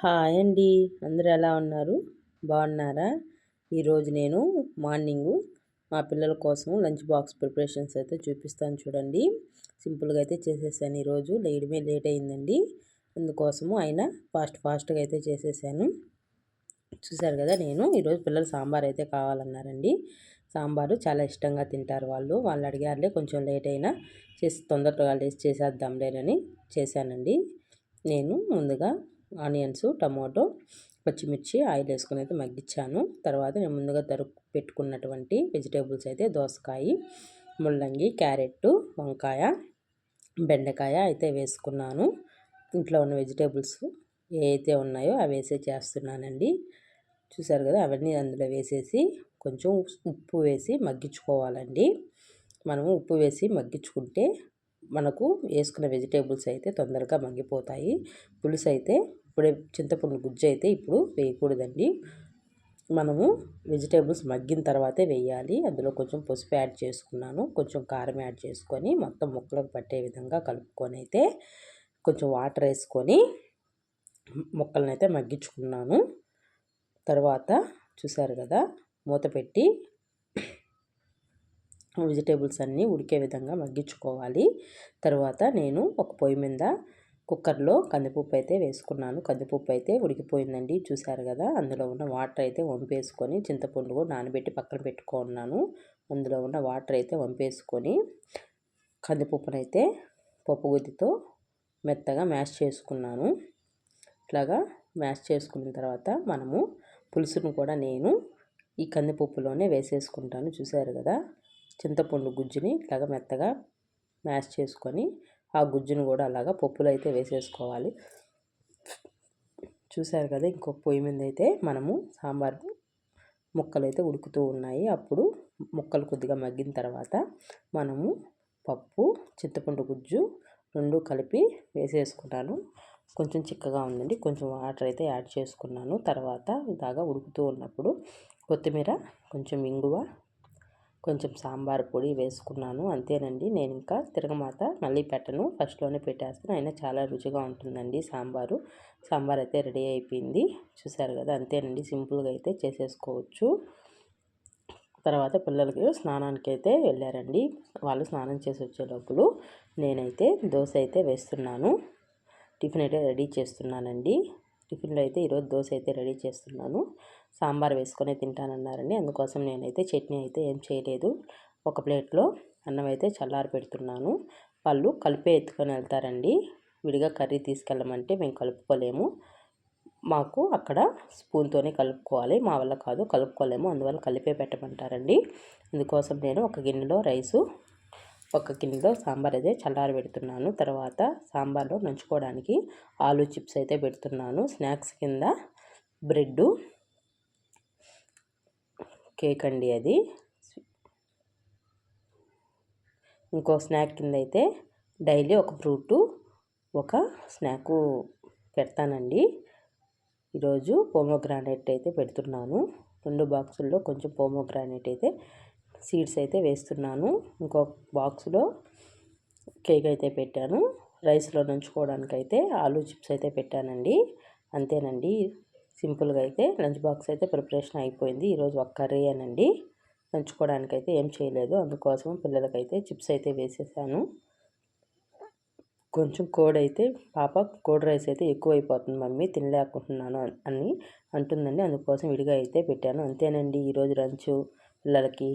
Hi అండి. అందరూ ఎలా ఉన్నారు? బాగున్నారా? ఈరోజు నేను మార్నింగు మా పిల్లల కోసం లంచ్ బాక్స్ ప్రిపరేషన్స్ అయితే చూపిస్తాను చూడండి. సింపుల్గా అయితే చేసేసాను ఈరోజు. లేడమే లేట్ అయిందండి. అందుకోసము అయినా ఫాస్ట్ ఫాస్ట్గా అయితే చేసేసాను. చూసారు కదా నేను ఈరోజు పిల్లలు సాంబార్ అయితే కావాలన్నారండి. సాంబారు చాలా ఇష్టంగా తింటారు వాళ్ళు. వాళ్ళు అడిగారులే కొంచెం లేట్ అయినా చేసి తొందరగా లేచి చేసేద్దాంలేనని చేశానండి. నేను ముందుగా ఆనియన్స్ టమాటో పచ్చిమిర్చి ఆయిల్ వేసుకుని అయితే మగ్గించాను తర్వాత నేను ముందుగా తరుపు పెట్టుకున్నటువంటి వెజిటేబుల్స్ అయితే దోసకాయ ముల్లంగి క్యారెట్ వంకాయ బెండకాయ అయితే వేసుకున్నాను. ఇంట్లో ఉన్న వెజిటేబుల్స్ ఏవైతే ఉన్నాయో అవి వేసే చేస్తున్నానండి. చూసారు కదా అవన్నీ అందులో వేసేసి కొంచెం ఉప్పు వేసి మగ్గించుకోవాలండి. మనము ఉప్పు వేసి మగ్గించుకుంటే మనకు వేసుకున్న వెజిటేబుల్స్ అయితే తొందరగా మగ్గిపోతాయి పులుసు అయితే ఇప్పుడే చింతపండు గుజ్జు అయితే ఇప్పుడు వేయకూడదండి. మనము వెజిటేబుల్స్ మగ్గిన తర్వాతే వేయాలి. అందులో కొంచెం పసుపు యాడ్ చేసుకున్నాను. కొంచెం కారం యాడ్ చేసుకొని మొత్తం ముక్కలకు పట్టే విధంగా కలుపుకొని అయితే కొంచెం వాటర్ వేసుకొని ముక్కలను అయితే మగ్గించుకున్నాను. తర్వాత చూసారు కదా మూత పెట్టి వెజిటేబుల్స్ అన్నీ ఉడికే విధంగా మగ్గించుకోవాలి. తర్వాత నేను ఒక పొయ్యి మీద కుక్కర్లో కందిపప్పు అయితే వేసుకున్నాను. కందిపప్పు అయితే ఉడికిపోయిందండి చూశారు కదా. అందులో ఉన్న వాటర్ అయితే వంపేసుకొని చింతపండు నానబెట్టి పక్కన పెట్టుకున్నాను. అందులో ఉన్న వాటర్ అయితే వంపేసుకొని కందిపప్పునైతే పప్పు గుద్దితో మెత్తగా మ్యాష్ చేసుకున్నాను. ఇట్లాగా మ్యాష్ చేసుకున్న తర్వాత మనము పులుసును కూడా నేను ఈ కందిపప్పులోనే వేసేసుకుంటాను చూశారు కదా. చింతపండు గుజ్జుని ఇలాగ మెత్తగా మ్యాష్ చేసుకొని ఆ గుజ్జును కూడా అలాగా పప్పులో అయితే వేసేసుకోవాలి. చూసారు కదా ఇంకొక పొయ్యి మీద అయితే మనము సాంబార్ ముక్కలు అయితే ఉడుకుతూ ఉన్నాయి. అప్పుడు ముక్కలు కొద్దిగా మగ్గిన తర్వాత మనము పప్పు చింతపండు గుజ్జు రెండు కలిపి వేసేసుకుంటాను. కొంచెం చిక్కగా ఉందండి. కొంచెం వాటర్ అయితే యాడ్ చేసుకున్నాను. తర్వాత ఇలాగా ఉడుకుతూ ఉన్నప్పుడు కొత్తిమీర కొంచెం ఇంగువ కొంచెం సాంబార్ పొడి వేసుకున్నాను అంతేనండి. నేను ఇంకా తిరగమాత మళ్ళీ పెట్టను. ఫస్ట్లోనే పెట్టేస్తాను. అయినా చాలా రుచిగా ఉంటుందండి సాంబారు. సాంబార్ అయితే రెడీ అయిపోయింది. చూసారు కదా అంతేనండి. సింపుల్గా అయితే చేసేసుకోవచ్చు. తర్వాత పిల్లలకి స్నానానికి అయితే వెళ్ళారండి. వాళ్ళు స్నానం చేసి వచ్చే లోపల నేనైతే దోశ అయితే వేస్తున్నాను. టిఫిన్ అయితే రెడీ చేస్తున్నానండి. టిఫిన్లో అయితే ఈరోజు దోశ అయితే రెడీ చేస్తున్నాను. సాంబార్ వేసుకొని తింటానన్నారండి. అందుకోసం నేనైతే చట్నీ అయితే ఏం చేయలేదు. ఒక ప్లేట్లో అన్నం అయితే చల్లారి పెడుతున్నాను. వాళ్ళు కలిపే ఎత్తుకొని వెళ్తారండి. విడిగా కర్రీ తీసుకెళ్ళమంటే మేము కలుపుకోలేము. మాకు అక్కడ స్పూన్తోనే కలుపుకోవాలి. మా వల్ల కాదు కలుపుకోలేము. అందువల్ల కలిపే పెట్టమంటారండి. అందుకోసం నేను ఒక గిన్నెలో రైసు ఒక గిన్నెలో సాంబార్ అయితే చల్లారి పెడుతున్నాను. తర్వాత సాంబార్లో నంచుకోవడానికి ఆలు చిప్స్ అయితే పెడుతున్నాను. స్నాక్స్ కింద బ్రెడ్డు కేక్ అండి అది. ఇంకో స్నాక్ కింద అయితే డైలీ ఒక ఫ్రూటు ఒక స్నాకు పెడతానండి. ఈరోజు పోమోగ్రానైట్ అయితే పెడుతున్నాను. రెండు బాక్సుల్లో కొంచెం పోమోగ్రానైట్ అయితే సీడ్స్ అయితే వేస్తున్నాను. ఇంకో బాక్స్లో కేక్ అయితే పెట్టాను. రైస్లో నంచుకోవడానికి అయితే ఆలూ చిప్స్ అయితే పెట్టానండి. అంతేనండి. సింపుల్గా అయితే లంచ్ బాక్స్ అయితే ప్రిపరేషన్ అయిపోయింది. ఈరోజు ఒక కర్రీ అనండి. నంచుకోవడానికి అయితే ఏం చేయలేదు. అందుకోసం పిల్లలకైతే చిప్స్ అయితే వేసేసాను. కొంచెం కోడ్ అయితే పాప కోడ్ రైస్ అయితే ఎక్కువ అయిపోతుంది మమ్మీ తినలేకుంటున్నాను అని అంటుందండి. అందుకోసం విడిగా అయితే పెట్టాను. అంతేనండి. ఈరోజు లంచ్ పిల్లలకి